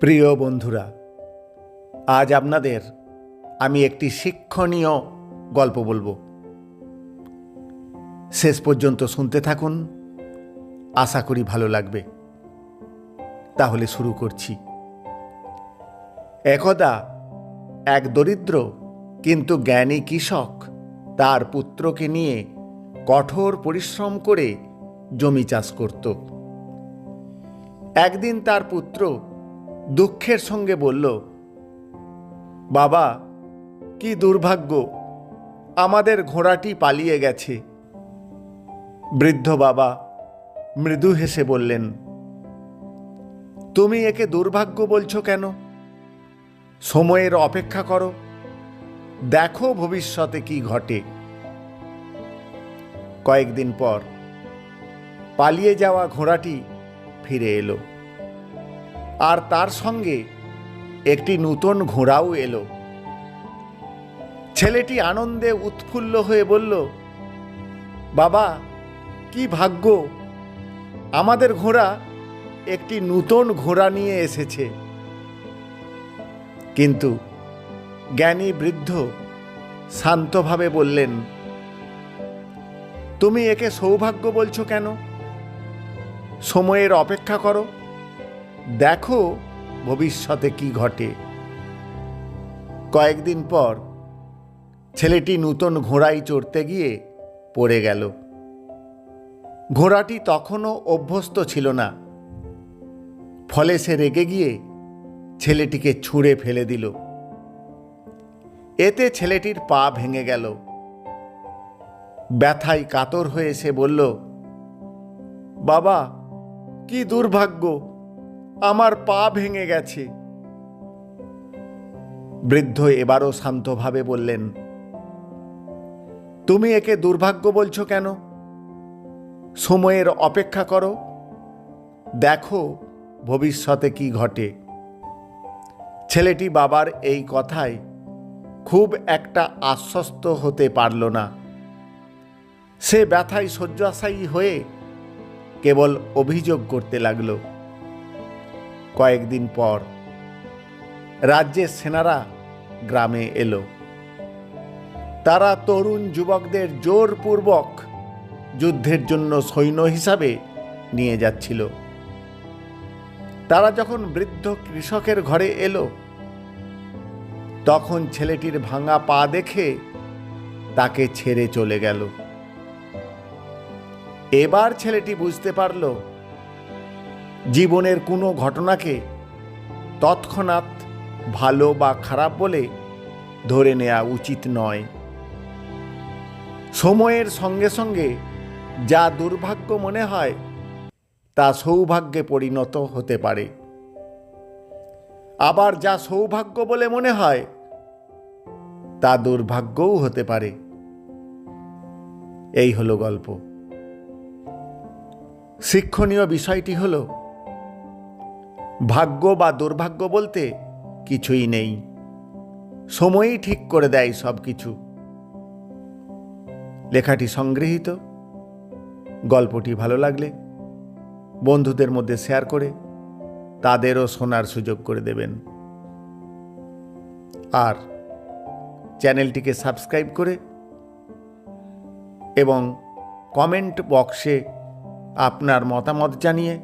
প্রিয় বন্ধুরা, আজ আপনাদের আমি একটি শিক্ষণীয় গল্প বলব। শেষ পর্যন্ত শুনতে থাকুন, আশা করি ভালো লাগবে। তাহলে শুরু করছি। একদা এক দরিদ্র কিন্তু জ্ঞানী কৃষক তার পুত্রকে নিয়ে কঠোর পরিশ্রম করে জমি চাষ করত। একদিন তার পুত্র দুঃখের সঙ্গে বলল, বাবা, কি দুর্ভাগ্য, আমাদের ঘোড়াটি পালিয়ে গেছে। বৃদ্ধ বাবা মৃদু হেসে বললেন, তুমি একে দুর্ভাগ্য বলছো কেন? সময়ের অপেক্ষা করো, দেখো ভবিষ্যতে কি ঘটে। কয়েকদিন পর পালিয়ে যাওয়া ঘোড়াটি ফিরে এলো। আর তার সঙ্গে একটি নূতন ঘোড়াও এলো। ছেলেটি আনন্দে উৎফুল্ল হয়ে বলল, বাবা, কি ভাগ্য! আমাদের ঘোড়া একটি নূতন ঘোড়া নিয়ে এসেছে। কিন্তু জ্ঞানী বৃদ্ধ শান্তভাবে বললেন, তুমি একে সৌভাগ্য বলছো কেন? সময়ের অপেক্ষা করো। দেখো ভবিষ্যতে কি ঘটে। কয়েকদিন পর ছেলেটি নূতন ঘোড়ায় চড়তে গিয়ে পড়ে গেল। ঘোড়াটি তখনও অভ্যস্ত ছিল না। ফলে সে রেগে গিয়ে ছেলেটিকে ছুঁড়ে ফেলে দিল। এতে ছেলেটির পা ভেঙে গেল। ব্যথায় কাতর হয়ে সে বলল, বাবা, কি দুর্ভাগ্য! আমার পা ভেঙে গেছে। বৃদ্ধ এবারও শান্তভাবে বললেন, তুমি একে দুর্ভাগ্য বলছো কেন? সময়ের অপেক্ষা করো। দেখো ভবিষ্যতে কি ঘটে। ছেলেটি বাবার এই কথায় খুব একটা আশ্বস্ত হতে পারল না। সে ব্যথায় শয্যাশায়ী হয়ে কেবল অভিযোগ করতে লাগল। কয়েকদিন পর রাজ্যের সেনারা গ্রামে এলো। তারা তরুণ যুবকদের জোরপূর্বক যুদ্ধের জন্য সৈন্য হিসাবে নিয়ে যাচ্ছিল। তারা যখন বৃদ্ধ কৃষকের ঘরে এলো, তখন ছেলেটির ভাঙা পা দেখে তাকে ছেড়ে চলে গেল। এবার ছেলেটি বুঝতে পারল জীবনের কোনো ঘটনাকে তৎক্ষণাৎ ভালো বা খারাপ বলে ধরে নেওয়া উচিত নয়। সময়ের সঙ্গে সঙ্গে যা দুর্ভাগ্য মনে হয়, তা সৌভাগ্যে পরিণত হতে পারে। আবার যা সৌভাগ্য বলে মনে হয়, তা দুর্ভাগ্যও হতে পারে। এই হলো গল্প। শিক্ষণীয় বিষয়টি হল ভাগ্য বা দুর্ভাগ্য বলতে কিছুই নেই। সময়ই ঠিক করে দেয় সব কিছু লেখাটি সংগৃহীত। গল্পটি ভালো লাগলে বন্ধুদের মধ্যে শেয়ার করে তাদেরও শোনার সুযোগ করে দেবেন। আর চ্যানেলটিকে সাবস্ক্রাইব করে এবং কমেন্ট বক্সে আপনার মতামত জানিয়ে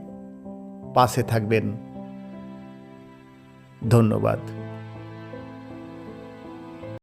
পাশে থাকবেন। ধন্যবাদ।